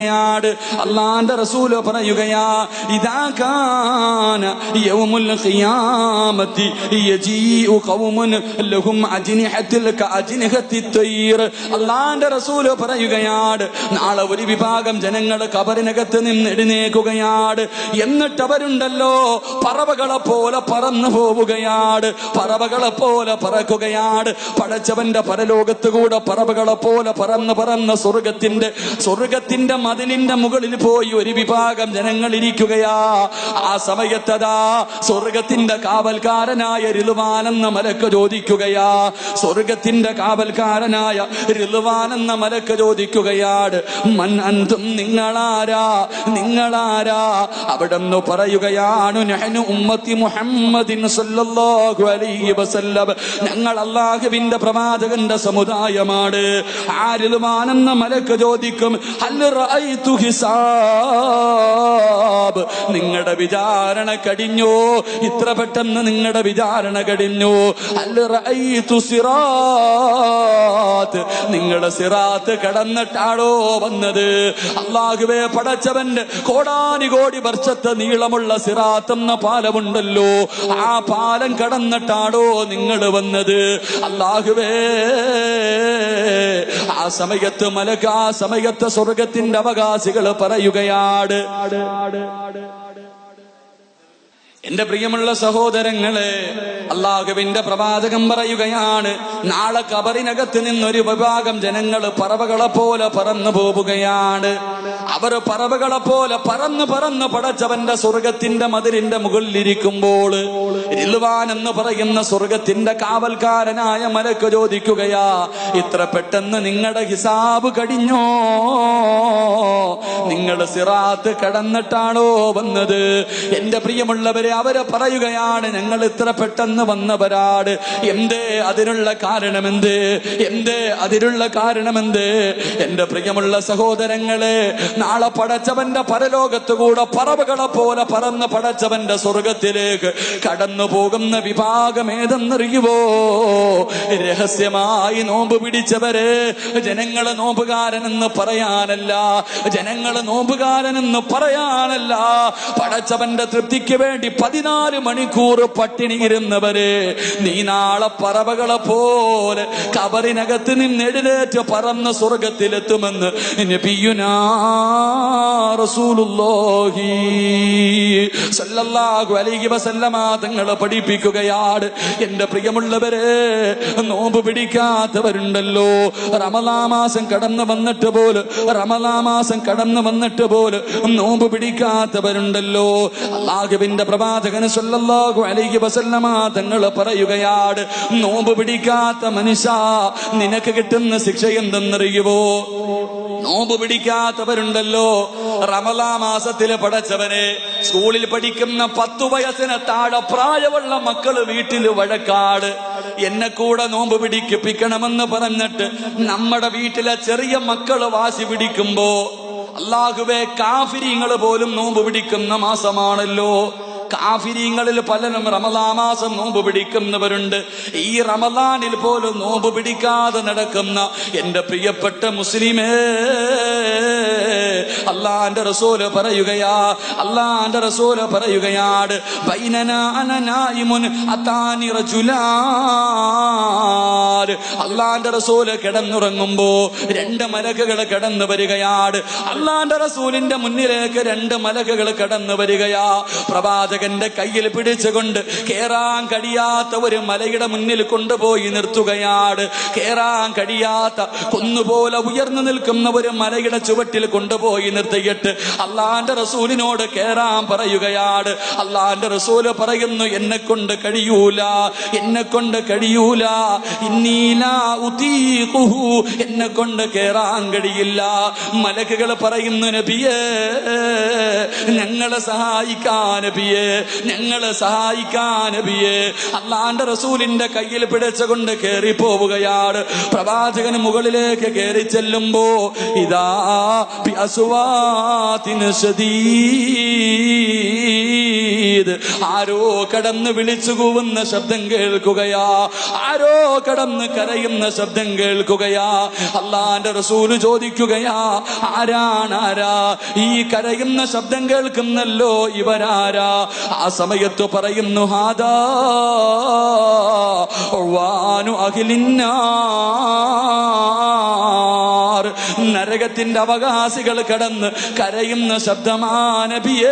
ാട് അള്ളാന്റെ റസൂൽ പറയുകയാ ഇതാകാന യൗമുൽ ഖിയാമത്തി യജീഉ ഖൗമുൻ ലഹും അജ്നിഹത്തിൽ കഅജ്നിഹത്തി തയ്ർ അള്ളാന്റെ റസൂൽ പറയുകയാണ് നാളെ ഒരു വിഭാഗം ജനങ്ങൾ കബറിനകത്ത് നിന്ന് എഴുന്നേക്കുകയാണ് എന്നിട്ട് അവരുണ്ടല്ലോ പറവകളെ പോലെ പറന്നു പോവുകയാണ് പറവകളെ പോലെ പറക്കുകയാണ് പടച്ചവന്റെ പരലോകത്ത് കൂടെ പറവകളെ പോലെ പറന്ന് പറന്ന് സ്വർഗത്തിന്റെ സ്വർഗത്തിന്റെ മതിലിന്റെ മുകളിൽ പോയി ഒരു വിഭാഗം ജനങ്ങൾ ഇരിക്കുകയാ. ആ സമയത്തതാ സ്വർഗത്തിന്റെ കാവൽക്കാരനായ രിലുവാനെന്ന മലക്ക് ചോദിക്കുകയാ. സ്വർഗത്തിന്റെ കാവൽക്കാരനായ രിലുവാനെന്ന മലക്ക് ചോദിക്കുകയാണ് മൻ അന്തും നിങ്ങളാരാ? നിങ്ങളാരാ? അവിടെ നിന്ന് പറയുകയാണ് ഉമ്മത്തി മുഹമ്മദിൻ സല്ലല്ലാഹു അലൈഹി വസല്ലം. ഞങ്ങൾ അള്ളാഹുവിന്റെ പ്രവാചകന്റെ സമുദായമാണ്. ആരിലുമാനെന്ന മലക്ക് ചോദിക്കും ഹിസാബ്. നിങ്ങളുടെ വിചാരണ കടിഞ്ഞു ഇത്ര പെട്ടെന്ന് നിങ്ങളുടെ വിചാരണ കടിഞ്ഞു അല്ല സിറാത്ത്. നിങ്ങളുടെ സിറാത്ത് കടന്നിട്ടാണോ വന്നത്? അള്ളാഹുവേ പടച്ചവന്റെ കോടാനി കോടി വർഷത്തെ നീളമുള്ള സിറാത്ത് എന്ന പാലമുണ്ടല്ലോ. ആ പാലം കടന്നിട്ടാണോ നിങ്ങൾ വന്നത്? അള്ളാഹുവേ ആ സമയത്ത് മലക ആ സമയത്ത് സ്വർഗത്തിന്റെ അവകാശികൾ പറയുകയാണ് എന്റെ പ്രിയമുള്ള സഹോദരങ്ങളെ അള്ളാഹുവിന്റെ പ്രവാചകം പറയുകയാണ് നാളെ കബറിനകത്ത് നിന്നൊരു വിഭാഗം ജനങ്ങൾ പറവകളെ പോലെ പറന്നു പോവുകയാണ്. അവർ പറവകളെ പോലെ പറന്ന് പറന്ന് പടച്ചവന്റെ സ്വർഗത്തിന്റെ മതിലിന്റെ മുകളിലിരിക്കുമ്പോൾ ഇരുവാൻ എന്ന് പറയുന്ന സ്വർഗത്തിന്റെ കാവൽക്കാരനായ മലക്ക് ചോദിക്കുകയാ ഇത്ര പെട്ടെന്ന് നിങ്ങളുടെ ഹിസാബ് കടിഞ്ഞോ നിങ്ങൾ സിറാത്ത് കടന്നിട്ടാണോ വന്നത്? എന്റെ പ്രിയമുള്ളവരെ അവർ പറയുകയാണ് ഞങ്ങൾ ഇത്ര പെട്ടെന്ന് വന്നവരാട് എന്തേ അതിനുള്ള കാരണമെന്ത്? എന്തേ അതിനുള്ള കാരണമെന്ത്? എന്റെ പ്രിയമുള്ള സഹോദരങ്ങളെ നാളെ പടച്ചവന്റെ പരലോകത്ത് കൂടെ പറവുകളെ പോലെ പറന്ന് പടച്ചവന്റെ സ്വർഗത്തിലേക്ക് കടന്നു പോകുന്ന വിഭാഗം ഏതെന്നറിയുവോ? രഹസ്യമായി നോമ്പ് പിടിച്ചവരെ ജനങ്ങളെ നോമ്പുകാരനെന്ന് പറയാനല്ല ജനങ്ങളെ നോമ്പുകാരനെന്ന് പറയാനല്ല. പടച്ചവന്റെ തൃപ്തിക്ക് വേണ്ടി പതിനാല് മണിക്കൂർ പട്ടിണി ഇരുന്നവരെ നീ നാളെ പറവകളെ പോലെ കബറിനകത്ത് നിന്ന് എഴുന്നേറ്റ് പറന്ന് സ്വർഗത്തിലെത്തുമെന്ന് തങ്ങളെ പഠിപ്പിക്കുകയാണ്. എന്റെ പ്രിയമുള്ളവരെ നോമ്പ് പിടിക്കാത്തവരുണ്ടല്ലോ. റമലാമാസം കടന്നു വന്നിട്ട് പോലും റമലാമാസം കടന്നു വന്നിട്ട് പോലും നോമ്പ് പിടിക്കാത്തവരുണ്ടല്ലോ. അള്ളാഹുവിന്റെ പ്രവാചകന് സല്ലല്ലാഹു അലൈഹി വസല്ലമ തങ്ങൾ പറയുകയാണ് നോമ്പ് പിടിക്കാത്ത മനുഷ്യ നിനക്ക് കിട്ടുന്ന ശിക്ഷ എന്തെന്നറിയുവോ? നോമ്പ് പിടിക്കാത്തവരുണ്ടല്ലോ റമലാ മാസത്തിൽ പടച്ചവനെ സ്കൂളിൽ പഠിക്കുന്ന പത്തു വയസ്സിന് താഴെ പ്രായമുള്ള മക്കൾ വീട്ടിൽ വഴക്കാട് എന്നെ കൂടെ നോമ്പ് പിടിക്കിപ്പിക്കണമെന്ന് പറഞ്ഞിട്ട് നമ്മുടെ വീട്ടിലെ ചെറിയ മക്കൾ വാശി പിടിക്കുമ്പോ അല്ലാഹുവേ കാഫിരിങ്ങൾ പോലും നോമ്പ് പിടിക്കുന്ന മാസമാണല്ലോ. കാഫിരിങ്ങളിൽ പലരും റമദാ മാസം നോമ്പ് പിടിക്കുന്നവരുണ്ട്. ഈ റമദാനിൽ പോലും നോമ്പ് പിടിക്കാതെ നടക്കുന്ന എന്റെ പ്രിയപ്പെട്ട മുസ്ലിമേ അള്ളാന്റെ റസൂൽ പറയുകയാ അള്ളാന്റെ റസൂൽ പറയുകയാണ് അള്ളാന്റെ റസൂൽ കിടന്നുറങ്ങുമ്പോ രണ്ട് മലക്കുകൾ കടന്നു വരികയാണ് അള്ളാന്റെ റസൂലിന്റെ മുന്നിലേക്ക് രണ്ട് മലക്കുകൾ കടന്നു വരികയാ. പ്രവാചകന്റെ കയ്യിൽ പിടിച്ചുകൊണ്ട് കേറാൻ കഴിയാത്ത ഒരു മലയുടെ മുന്നിൽ കൊണ്ടുപോയി നിർത്തുകയാണ്. കേറാൻ കഴിയാത്ത കുന്നുപോലെ ഉയർന്നു നിൽക്കുന്ന ഒരു മലയുടെ ചുവട്ടിൽ കൊണ്ടുപോയി നിർത്തിയിട്ട് അള്ളാന്റെ റസൂലിനോട് കേറാൻ പറയുകയാണ്. അള്ളാന്റെ റസൂൽ പറയുന്നു എന്നെ കൊണ്ട് കഴിയൂല. എന്നെ കൊണ്ട് കഴിയൂല എന്നെ കൊണ്ട് കേറാൻ കഴിയില്ല. മലക്കുകൾ പറയുന്നു നബിയേ ഞങ്ങളെ സഹായിക്കാൻ നബിയേ. ഞങ്ങളെ സഹായിക്കാൻ നബിയേ. അള്ളാന്റെ റസൂലിന്റെ കയ്യിൽ പിടിച്ചുകൊണ്ട് കയറി പോവുകയാണ് പ്രവാചകന് മുകളിലേക്ക് കയറി ചെല്ലുമ്പോ ഇതാ മജീദ് ആരോ കടന്ന് വിളിച്ചു കൂവുന്ന ശബ്ദം കേൾക്കുകയാ. ആരോ കടന്ന് കരയുന്ന ശബ്ദം കേൾക്കുകയാ. അള്ളാന്റെ റസൂൽ ചോദിക്കുകയാ ആരാണ് ആരാ ഈ കരയുന്ന ശബ്ദം കേൾക്കുന്നല്ലോ ഇവരാരാ? ആ സമയത്ത് പറയുന്നു ഹാദാ വാനു അഖിലിന്നാർ നരകത്തിന്റെ അവകാശികൾ കടന്ന് കരയുന്ന ശബ്ദമാനബിയേ.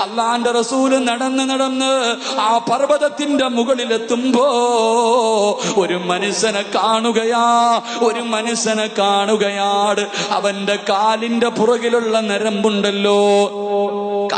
അള്ളാന്റെ റസൂൽ നടന്ന് നടന്ന് ആ പർവതത്തിന്റെ മുകളിലെത്തുമ്പോ ഒരു മനുഷ്യനെ കാണുകയാ ഒരു മനുഷ്യനെ കാണുകയാട്. അവന്റെ കാലിന്റെ പുറകിലുള്ള നരമ്പുണ്ടല്ലോ.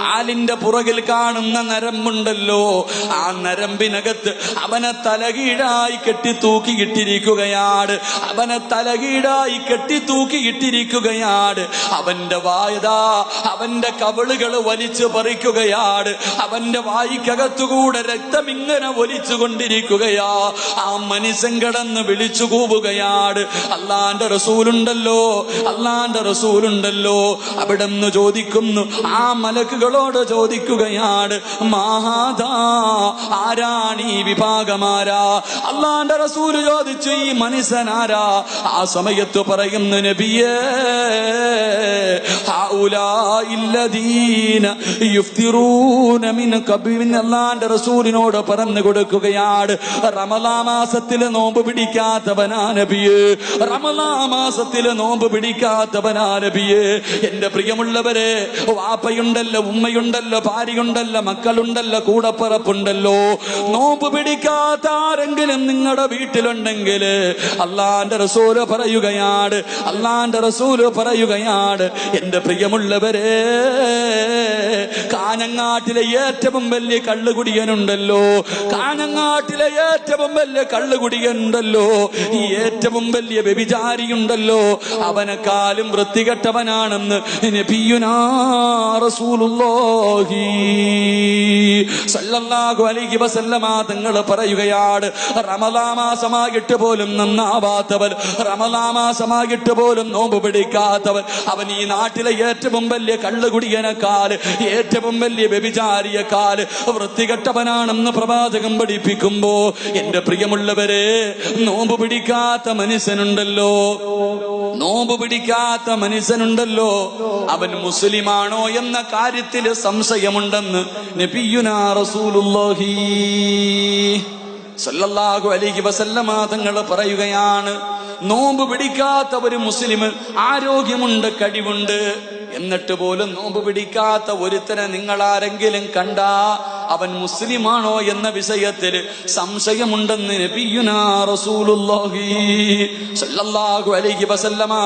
കാലിന്റെ പുറകിൽ കാണുന്ന നരമ്പുണ്ടല്ലോ. ആ നരമ്പിനകത്ത് അവനെ തലകീഴായി കെട്ടി തൂക്കി തൂക്കിയിട്ടിരിക്കുകയാണ് അവനെ തലകീഴായി കെട്ടി തൂക്കി തൂക്കിയിട്ടിരിക്കുകയാണ് അവന്റെ വായതാ അവന്റെ കവിളുകൾ വലിച്ചു പറിക്കുകയാണ്. അവന്റെ വായിക്കകത്തുകൂടെ രക്തം ഇങ്ങനെ ഒലിച്ചു കൊണ്ടിരിക്കുകയാ ആ മനുഷ്യൻ കിടന്ന് വിളിച്ചു കൂവുകയാണ്. അള്ളാന്റെ റസൂലുണ്ടല്ലോ അള്ളാന്റെ റസൂലുണ്ടല്ലോ. അവിടെ നിന്ന് ചോദിക്കുന്നു ആ അവളോട് ചോദിക്കുകയാണ് മാഹാദാ ആരാണി വിഭാഗമാരാ? അള്ളാന്റെ റസൂൽ ചോദിച്ചു ഈ മനുഷ്യനാരാ? ആ സമയത്ത് പറയുന്നു നബിയേ അള്ളാന്റെ റസൂലിനോട് പറഞ്ഞു കൊടുക്കുകയാണ് റമലാ മാസത്തിൽ നോമ്പ് പിടിക്കാത്തവനാ നബിയേ റമലാ മാസത്തിൽ നോമ്പ് പിടിക്കാത്തവനാ നബിയേ. എന്റെ പ്രിയമുള്ളവരെ വാപ്പയുണ്ടല്ലോ ഉമ്മ ഉമ്മയുണ്ടല്ലോ ഭാര്യയുണ്ടല്ലോ മക്കളുണ്ടല്ലോ കൂടപ്പിറപ്പുണ്ടല്ലോ. നോമ്പ് പിടിക്കാത്ത ആരെങ്കിലും നിങ്ങളുടെ വീട്ടിലുണ്ടെങ്കിൽ അള്ളാന്റെ റസൂൽ പറയുകയാണ് അള്ളാന്റെ റസൂൽ പറയുകയാണ് എന്റെ പ്രിയമുള്ളവരെ കാനങ്ങാട്ടിലെ ഏറ്റവും വലിയ കള്ളുകുടിയനുണ്ടല്ലോ കാനങ്ങാട്ടിലെ ഏറ്റവും വലിയ കള്ളുകുടിയനുണ്ടല്ലോ ഈ ഏറ്റവും വലിയ വ്യഭിചാരിയുണ്ടല്ലോ അവനെക്കാളും വൃത്തികെട്ടവനാണെന്ന് നബിയുനാ റസൂലുള്ളാഹി സല്ലല്ലാഹു അലൈഹി വസല്ലമ തങ്ങൾ പറയുകയാണ് റമദാ മാസമായിട്ട് പോലും നന്നാവാത്തവൻ റമദാ മാസമായിട്ട് പോലും നോമ്പ് പിടിക്കാത്തവൻ അവൻ ഈ നാട്ടിലെ ഏറ്റവും വലിയ കള്ളുകുടിയനക്കാൽ ഏറ്റവും വലിയ വ്യഭിചാരിയക്കാൽ വൃത്തികെട്ടവനാണെന്ന് പ്രവാചകം പഠിപ്പിക്കുമ്പോ എന്റെ പ്രിയമുള്ളവരെ നോമ്പ് പിടിക്കാത്ത മനുഷ്യനുണ്ടല്ലോ. നോമ്പ് പിടിക്കാത്ത മനുഷ്യനുണ്ടല്ലോ. അവൻ മുസ്ലിമാണോ എന്ന കാര്യത്തിൽ സംശയമുണ്ടെന്ന് നബിയുനാ റസൂലുള്ളാഹി സല്ലല്ലാഹു അലൈഹി വസല്ലമ തങ്ങൾ പറയുകയാണ്. നോമ്പ് പിടിക്കാത്ത ഒരു മുസ്ലിം ആരോഗ്യമുണ്ട് കഴിവുണ്ട്. എന്നിട്ട് പോലും നോമ്പ് പിടിക്കാത്ത ഒരുത്തനെ നിങ്ങൾ ആരെങ്കിലും കണ്ടാ അവൻ മുസ്ലിമാണോ എന്ന വിഷയത്തിൽ സംശയമുണ്ടെന്ന്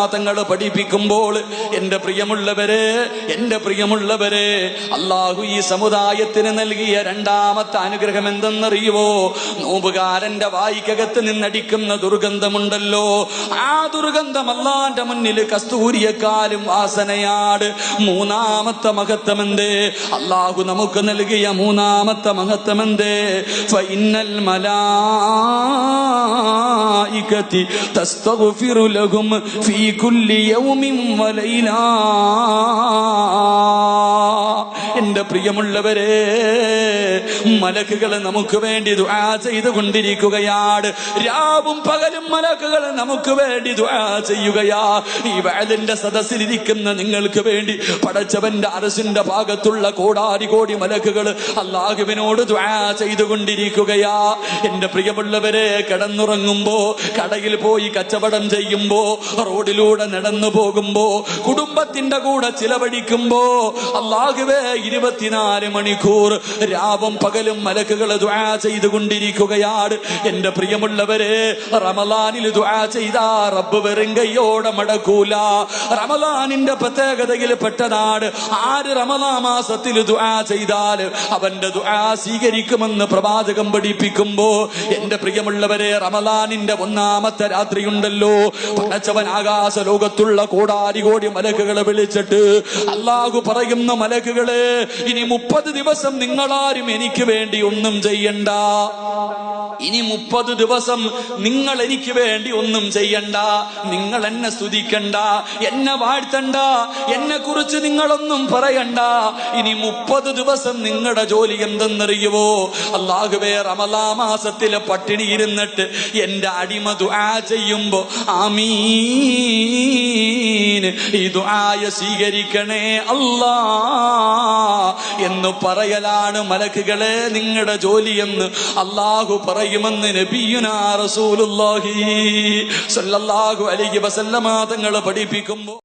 തങ്ങൾ പഠിപ്പിക്കുമ്പോൾ എന്റെ പ്രിയമുള്ളവരെ എന്റെ പ്രിയമുള്ളവരെ അള്ളാഹു ഈ സമുദായത്തിന് നൽകിയ രണ്ടാമത്തെ അനുഗ്രഹം എന്തെന്നറിയുവോ? നോമ്പുകാരന്റെ വായിക്കകത്ത് നിന്നടിക്കുന്ന ദുർഗന്ധമുണ്ടല്ലോ. ആ ദുർഗന്ധം അള്ളാന്റെ മുന്നിൽ കസ്തൂരിയെക്കാലും വാസനയാണ്. മൂന്നാമത്തെ മഹത്വമെന്തേ? അള്ളാഹു നമുക്ക് നൽകിയ മൂന്നാമത്തെ മഹത്വം ഫൈനൽ മലായികത്തി തസ്തഗ്ഫിറു ലഹും ഫീ കുല്ലി യൗമിൻ വലൈല. എന്റെ പ്രിയമുള്ളവരെ മലക്കുകൾ നമുക്ക് വേണ്ടി ദുആ ചെയ്തുകൊണ്ടിരിക്കുകയാണ്. രാവും പകലും മലക്കുകൾ നമുക്ക് വേണ്ടി ദുആ ചെയ്യുകയാ. ഈ വയലിന്റെ സദസ്സിലിരിക്കുന്ന നിങ്ങൾക്ക് വേണ്ടി പടച്ചവന്റെ അരസിന്റെ ഭാഗത്തുള്ള കോടാരി കോടി മലക്കുകൾ അള്ളാഹുവിനോട് ചെയ്തുകൊണ്ടിരിക്കുകയാ. എന്റെ പ്രിയമുള്ളവരെ കിടന്നുറങ്ങുമ്പോ കടയിൽ പോയി കച്ചവടം ചെയ്യുമ്പോ റോഡിലൂടെ നടന്നു പോകുമ്പോ കുടുംബത്തിന്റെ കൂടെ ചിലവഴിക്കുമ്പോ അള്ളാഹുവേ ഇരുപത്തിനാല് മണിക്കൂർ രാവും പകലും മലക്കുകൾ ദുആ ചെയ്തുകൊണ്ടിരിക്കുകയാണ്. എന്റെ പ്രിയമുള്ളവരെ റമലാനിൽ ദുആ ചെയ്താ റബ്ബ് വെറും കയ്യോടെ മടക്കൂല. റമലാനിന്റെ പ്രത്യേകതയിൽ പെട്ടതാണ് ആര് റമലാ മാസത്തിൽ ദുആ ചെയ്താൽ അവന്റെ ദുആ സ്വീകരിക്കുമെന്ന് പ്രവാചകം പഠിപ്പിക്കുമ്പോ എന്റെ പ്രിയമുള്ളവരെ റമലാനിന്റെ ഒന്നാമത്തെ രാത്രിയുണ്ടല്ലോ. പടച്ചവൻ ആകാശ ലോകത്തുള്ള കോടാരി കോടി മലക്കുകളെ വിളിച്ചിട്ട് അള്ളാഹു പറയുന്ന മലക്കുകളെ ഇനി മുപ്പത് ദിവസം നിങ്ങളാരും എനിക്ക് വേണ്ടി ഒന്നും ചെയ്യണ്ട. ഇനി മുപ്പത് ദിവസം നിങ്ങൾ എനിക്ക് വേണ്ടി ഒന്നും ചെയ്യണ്ട. നിങ്ങൾ എന്നെ സ്തുതിക്കണ്ട. എന്നെ വാഴ്ത്തണ്ട. എന്നെ കുറിച്ച് നിങ്ങളൊന്നും പറയണ്ട. ഇനി മുപ്പത് ദിവസം നിങ്ങളുടെ ജോലി എന്തെന്നറിയുവോ? അള്ളാഹുവേ റമലാ മാസത്തിലെ പട്ടിണി ഇരുന്നിട്ട് എന്റെ അടിമ ദുആ ചെയ്യുമ്പോ ആമീൻ. ഈ ദുആയ സ്വീകരിക്കണേ അല്ലാ എന്ന് പറയലാണ് മലക്കുകളെ നിങ്ങളുടെ ജോലിയെന്ന് അള്ളാഹു പറയുമെന്ന് നബിയുനാ റസൂലുള്ളാഹി സ്വല്ലല്ലാഹു അലൈഹി വസല്ലമ തങ്ങൾ പഠിപ്പിക്കുമ്പോൾ